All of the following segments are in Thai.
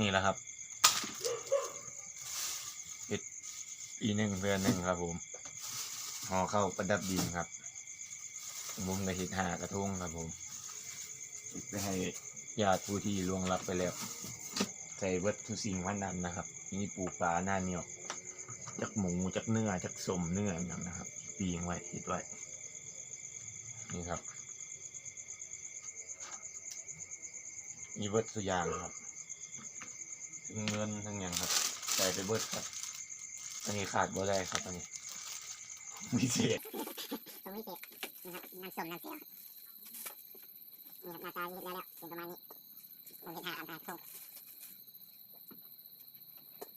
นี่แหละครับเอ็ดปีหนึ่งเดือนหนึ่งครับผมห่อเข้าประดับดินครับผมก็เห็ดหากระทงครับผมไปให้ญาติผู้ที่ล่วงลับไปแล้วใส่เบิดทุสิ่งวันนั้นนะครับมีปูปลาหน้าเหนียวจักหมูจักเนื้อจักสมเนื้ออย่างนะครับ ปีงไว้เห็ดไว้ นี่ครับ มีเบิดสุอยางครับ ทั้งเงินทั้งอย่างครับใส่ไปเบิดครับ อันนี้ขาดบ่ได้ครับอันนี้มีเศษตรงนี้เสร็จนะครับน้ำส้มน้ำเสียวนี่ครับหน้าตาเรียบร้อยแล้วเป็นประมาณนี้ผมเห็นหาอันตราทง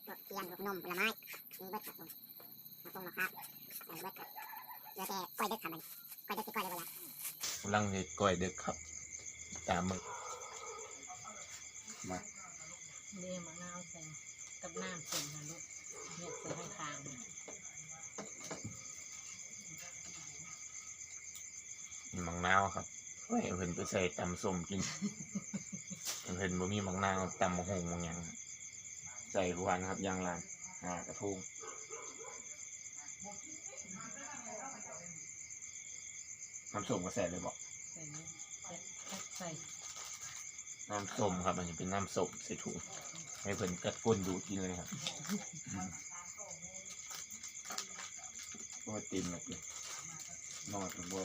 พวกเทียนพวกนมผลไม้มีเบิดครับผมมะพร้าวมะพร้าวใส่เบิดครับเหลือแต่กล้วยเด็กครับมันกล้วยเด็กที่กล้วยเลยเวลากำลังเห็ดก้อยเด็กครับ ตามมึกมา เรียมะนาวใส่กับน้ำส่วนนะลูกเนี่ยใส่ข้างทางมีมังนาวครับเฮ้ยเพิ่นไปใส่ตำส้มกินเพิ่นบ่มีมังนาวตำมะฮงบางย่างใส่หวานครับย่างลานหากระทุงน้ำส้มก็ใส่เลยบอกใส่ใส่ใส่ น้ำส้มครับ อันนี้เป็นน้ำส้มใส่ถุงให้เพิ่นกัดก้นดูกินเลยครับอืมโอ้ยติมแบบนี้นอนกันบ่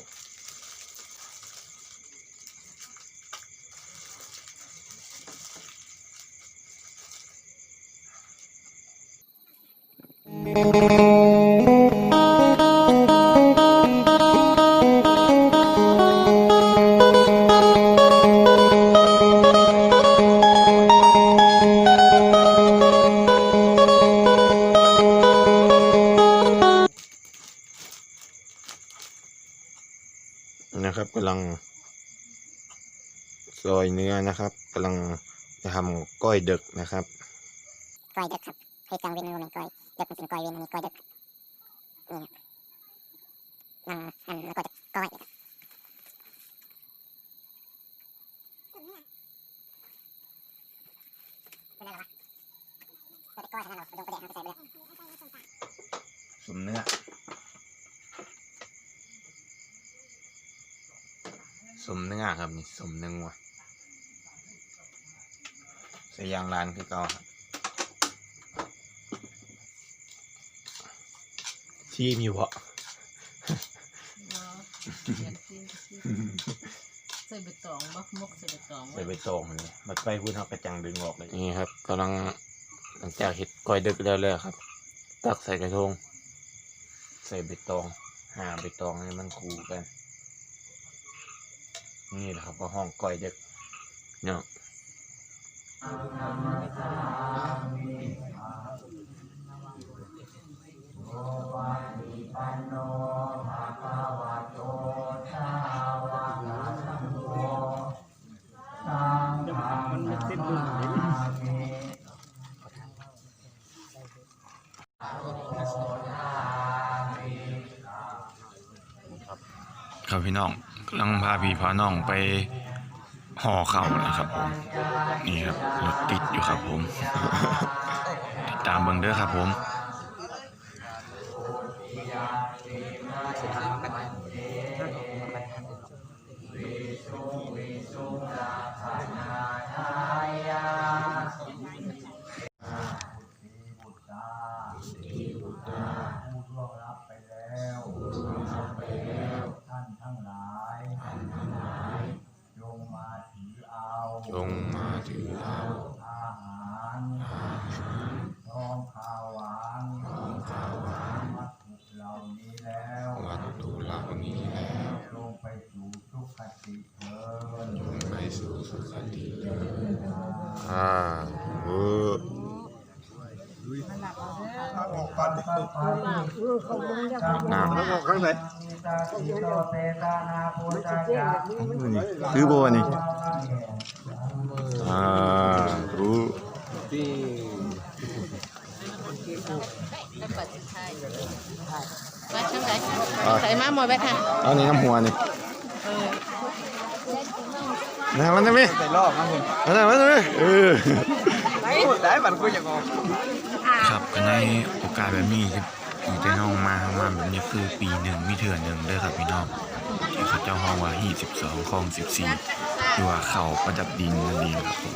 นะครั กล้วยเด็กครับให้กลางเว้นมันเป็นกล้วยเด็กมันเป็นกล้วยเว้นอันนี้กล้วยเด็กนี่นั่งอันแล้วก็จะกล้วยครับเป็นอะไรวะก็จะกล้วยเท่านั้นหรอลงกระเด็นเอาไปใส่ไปเลยสมเนื้อสมเนื้อครับนี่สมเนื้อใส่ยางลานคือเก่าครับ ทีมอยู่บ่เนาะอยากกินใส่ใบตองบักมกใส่ใบตองใส่ใบตองเลยมันไปพูดเขากระจังดึงออกเลยนี่ครับกำลังหลังจากเห็ดก้อยดึกแล้วเลยครับ ตักใส่กระทง ใส่ใบตอง หาใบตองให้มันคู่กัน นี่แหละครับก็ห้องก้อยด็กเนาะ พี่น้องกำลังพาพี่พาน้องไปห่อเข่าวนะครับผมนี่ครับรถติดอยู่ครับผม ติดตามเบิ่งเด้อครับผม มาถึงแล้วอาหารทองขาวหวานของข้าวหวานวัตถุเหล่านี้แล้ววัตถุเหล่านี้แล้วลงไปสู่ทุกขติเถิดจงไปสู่สุคติอ่าเออน้ำข้างไหนตาติโตเตตานาโพตายะคือบ่นี่อ่ารู้ไปปัดสุดท้ายไปทางไหนใส่มาหมดไปค่ะเอานี่น้ำหัวนี่นะมันจะมีใส่รอบนะคุณมันจะมันจะมีเออได้บัตรคุยอย่างงงครับก็ในโอกาสแบบนี้ครับ ที่ที่ได้น้องมาทำมาแบบนี้คือปีหนึ่งมีเถื่อนหนึ่งด้อครับพี่น้องที่เขาเจ้าห้องว่าฮีสิบสองคลองสิบสี่หรือว่าเขาประดับดินนั่นเองครับผม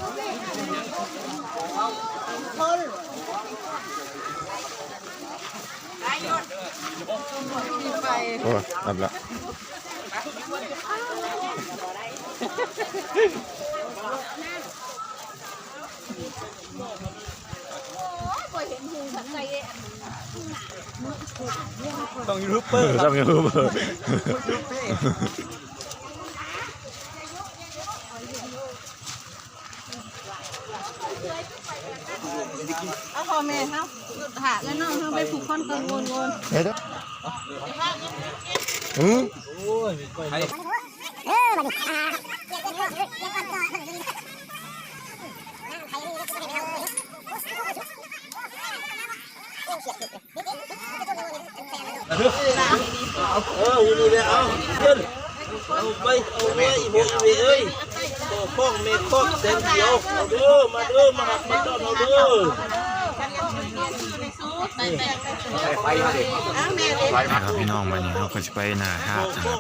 โอ้รับละ ต้องยูทูบเบอร์ต้องยูทูบเบอร์เอาพ่อแม่เขาหาเงินน้องเขาไปผูกคอนกันวนวนเฮ้ยอืมเออมาดิอ่า เอออูนี่เลยเอาขึ้นเอาไปเอาไปโมยเอ้ยโค้องเมฆ้องเส้นเดียวมาเด้อมาเด้อมาหักมาต้อนเอาเด้อนะครับพี่น้องมาเนี่ยเราก็จะไปนาห้านะครับ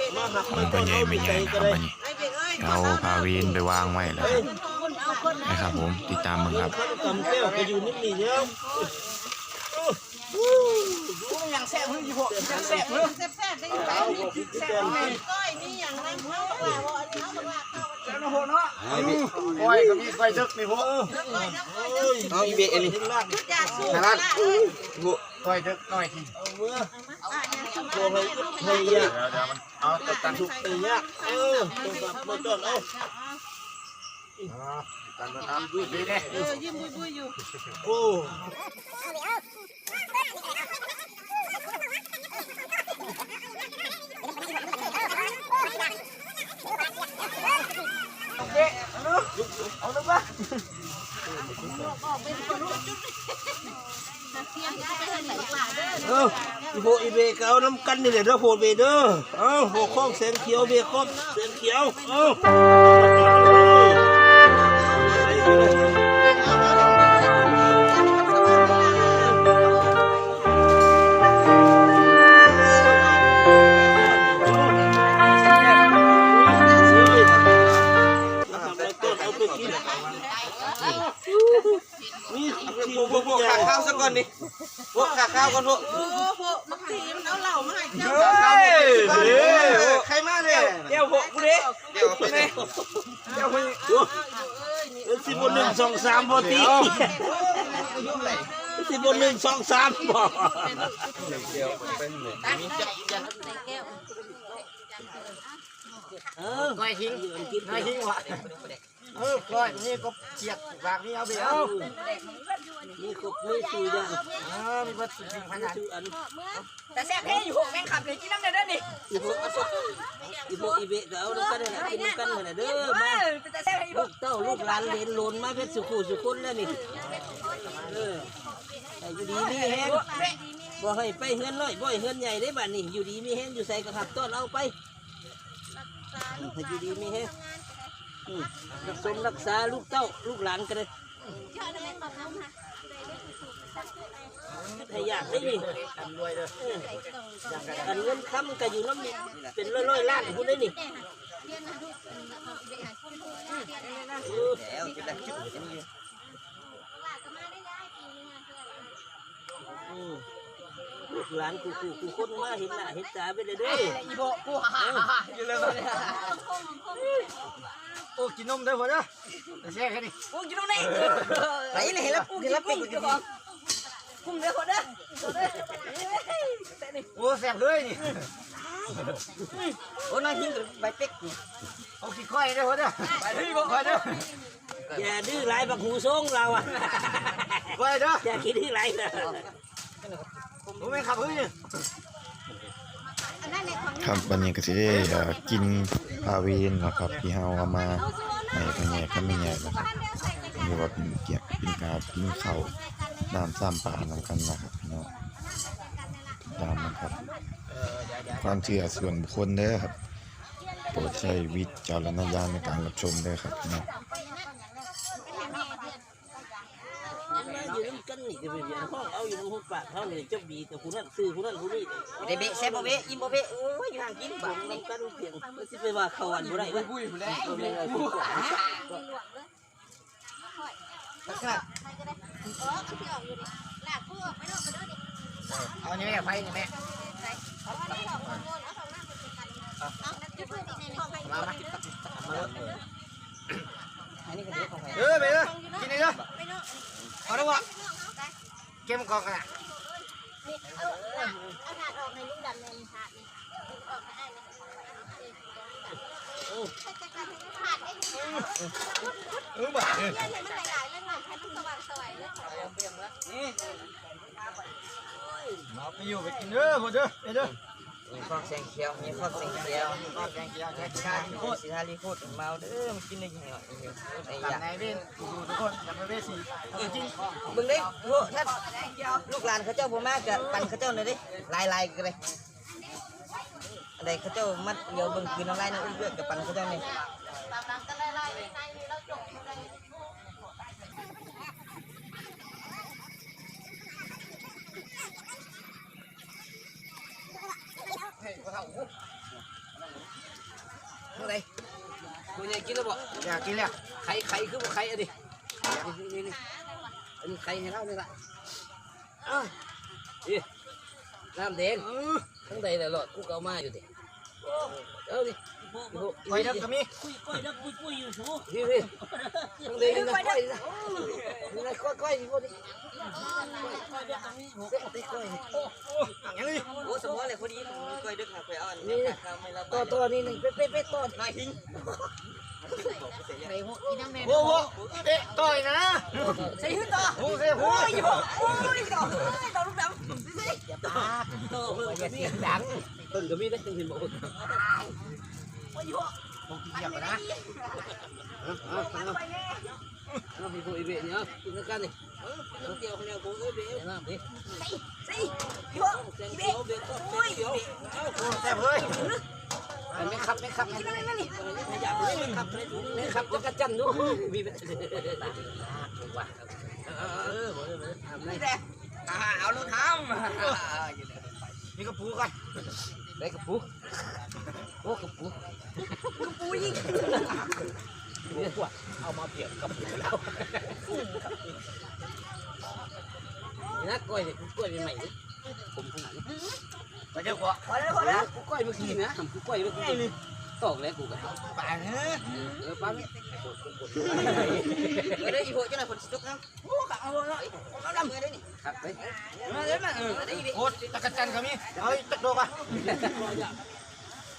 มันก็ใหญ่ไม่ใหญ่นะครับมันนี้เราพาวีนไปวางไว้แล้วนะครับผมติดตามมึงครับ งแซ่บมึงยี่พวกย่างแซ่บมึงแซ่บแซ่บได้อยู่แล้วมีแซ่บมีก้อยมีอย่างนั้นเขาบอกว่าอันนี้เขาบอกว่าเขาแล้วนะพวกเนาะก้อยก็มีก้อยดึกนี่พวกแล้วก้อยแล้วก้อยดึกเอาอีเบอันนี้ชุดยาสูบนะล่ะก้อยดึกหน่อยทีเอาเมื่อเอาเลยเฮียเดี๋ยวมันเอาตัดชุบเฮียเออต้องแบบเมื่อก่อนเอาตันนะครับบุยบุยเนี่ยยิ้มบุยบุยอยู่โอ้ เที่ยงก็ไปทางไหนล่ะเด้อเอออีโบอีเบกเอาน้ำกันนี่แหละเด้อโพดเบเด้อ เอาหัวข้องแสงเขียวเบคอบแสงเขียว เอา สิบบนหนึ่งสองสามพอตีสิบบนหนึ่งสองสามบอกเออก้อยทิ้งก้อยทิ้งวะ เออก้อยนี่ก็เฉียดวางนี่เอาไปเอานี่ก็ไม่สูยังเออมีวัตถุดิบขนาดชื่ออันแต่แซ่บแท้อยู่หกแม่งขับเลยกินน้ำเด้อเด้อนี่อีโบอีโบอีเบก็เอาน้ำกันเลยกินน้ำกันเลยเด้อเอมาอแต่แซ่บแท้อยู่ลูกเต้าลูกหลานเลนหลนมาเพชรสุขุสุขุนแล้วนี่เออให้อยู่ดีมีแห้งบ่ให้ไปเฮือนน้อยบ่ให้เฮือนใหญ่ได้บ้านนี่อยู่ดีมีแห้งอยู่ใส่กระขับต้นเอาไปให้อยู่ดีมีแห้งอืม รักสมรักษาลูกเต้าลูกหลานกันเลยให้อยากได้นี่เอออันเงินค้ำก็อยู่น้ำนี่เป็นร้อยๆล้านคุณได้นี่อืม ลูกหลานกูกูกูคนมาเห็นหน้าเห็นตาไปเลยเด้ออีโบกูฮ่าฮ่าฮ่าอยู่เลยโอ้กินนมเด้อพ่อเด้อแซ่บแค่นี้กูกินตรงไหนไหนเลยเห็นแล้วกูกินแล้วเป็ดกูบอกกุ้งเด้อคนเด้อโอ้แซ่บเลยนี่โอ้นายทิ้งกับใบเป็กนี่เอาขี้ก้อยเด้อพ่อเด้อไปเด้อพ่อเด้ออย่าดื้อหลายบักหูทรงเราอะก้อยเด้ออย่าคิดดื้อหลายนะผมไม่ขับเฮ้ยนี่ ครับวันนี้ก็สิได้อ่อกินปลาเวนนะครับที่เฮาเอามาในพะแยกก็ไม่แยกนะครับหรือว่าเป็นเกียกเป็นกากินเข้าน้ำซ้ำปลานำกันนะครับพี่น้องตามนะครับ ความเชื่อส่วนบุคคลเด้อครับโปรดใช้วิจารณญาณในการรับชมด้อครับพี่น้อง อยู่น้ำกันนี่ จะไปเบียนห้องเอาอยู่น้ำห้องปากเขาเนี่ยจะบีแต่คนนั้นซื้อคนนั้นคนนี้เดบิเซบเบอิ่มบ่เบะโอ้ยอยู่ห่างกินบ้างน้ำกันเพียงไม่ใช่ไปว่าเขาอันบ่ได้เว้ยบุ้ยบุ้ยแล้วเอาเลยเอาสิกว่าเอาเนี่แม่ไฟนี่ยแม่มามาเออไปเด้อกินนี่เด้อเอาละวะ เก็บกองกันเอาเอาถาดออกในลูกดำในถาดนี่ออกมาได้ไหมถาดไอ้นี่เออบ่เนี่ยมันหลายๆเรื่องหน่อยใช้มันสว่างสวยเลยเอาไปอยู่ไปกินเด้อพ่อเด้อเอเด้อ มีข้าวแซงเขียว มีข้าวแซงเขียวก็แกงเขียวแกงชาชาลีลีโคโคตตรชาลีโคตรเมาเด้อมันกินได้ยังไงไอ้ตัยาบในเว้นดูทุกคนจับไปเว้สีจริงเบิ่งด้โหท่านลูกหลานเขาเจ้าบ่มากกะปั่นเขาเจ้าหน่อยดิลายๆกันเลยอะไรเขาเจ้ามัดเดียวเบิ่งคืนน้ำลายน้ำอุ้ยเลือดกับปั่นเขาเจ้านี่ เมื่อไรคุณยาย กินแล้วบ่อยากกินแล้วไข่ไข่คือบ่ไข่อะดินี่นี่อันนี้ไข่ให้เรานี่ละอ้าวนี่น้ำแดงทั้งใดแต่หลอดกูเกามาอยู่ดิเอาดิไปเด้อก็มีคุยก้อยนักคุยคุยอยู่สูพี่พี่ทั้งใดนี่นะก้อยนะนี่นะก้อยก้อยนี่พวกนี้ก้อยเด็กตรงนี้เด็กเด็กก้อยอย่างนี้โอ้สมมติเลยพอดีผมก้อยดึกหาไปเอาอันนี่ข้าวไม่ละต่อต่อนี่หนึ่งเป๊ะเป๊ะเป๊ะต่อนายทิ้ง โอ้โหเอ๊ะต่อยนะใส่หื้อต่อโอ้เสียหัวโอ้ยต่อต่อลูกดำต่อเพิ่มเสียงดังต้นก็มีได้จังเห็นบ่ผมเกียบนะเอาเอาเอาพี่ผู้อีเบเนี่ยกินกันนี่เอาเกี่ยวคนเดียวกูอีเบน้ำดิสิพี่พ่อแซงเขียวเบก็แขียวเอาโอ้แซ่บไม่ขับไม่ขับไม่นั่นนี่ไม่อยากไม่ขับไม่ขับจะกระจันดูมีเป็นว่าเออนี่แหละอ่าเอารถทำนี่ก็ปูกันได้กระปุกโอ้กระปุกำกูปูยิงเนี่ยว่าเอามาเปรียบกับเรานะก้อยเนี่ยกล้วยเป็นใหม่ผมขนาดนี้ ไปเจ้าขวพอแล้วพอแล้วกูก้อยเมื่อกี้นะกูก้อยเมื่อกี้นี่ตอกแล้วกูกันไปเฮ้ยเออป้าไม่เดี๋ยวอีพ่อจะไหนคนสุกนะโอ้กะเอาเลยเอาดำเลยนี่ครับไปมาเลยมาเออได้อีโอ้ตะกัจันก็มีเอาตะโดกอะ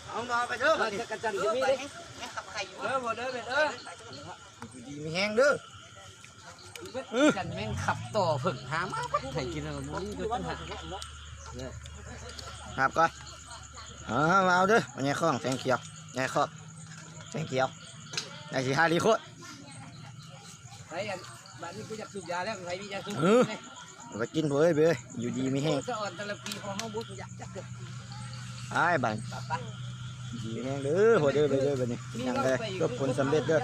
เอาหน่อยไปเด้อมาจะกระจันจะมีเลยแม่ขับไข่อยู่เด้อบ่เด้อเด้อดีมีแห้งเด้อกันแม่งขับต่อผึ่งหามาให้กินแล้วมันก็ปัญหา ครับก่อนเอามาเอาเด้อมันยังข้องแสงเขียวยังข้องแสงเขียวไอ้สีฮารีโคตรใครอันบ้านนี้กูอยากสูบยาแล้วใครมียาสูบไปกินเว้ยเบ้ยอยู่ดีมีแห้งสะอ่อนแต่ละปีพอห้องบุกอยากจับเด้อไอ้บังดีมีแห้งเด้อหัวเด้อไปเด้อไปนี่ยังเลยก็ผลสำเร็จเด้อ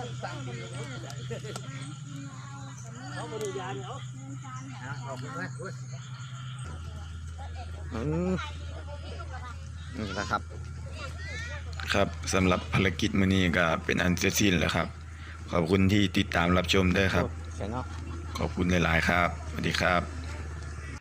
เขามาดูยาเนี่ยเอาอืม นี่นะครับ ครับสำหรับภารกิจมื้อนี้ก็เป็นอันเสร็จสิ้นแล้วครับ ขอบคุณที่ติดตามรับชมด้วยครับใช่เนาะขอบคุณหลาย ๆ ครับสวัสดีครับ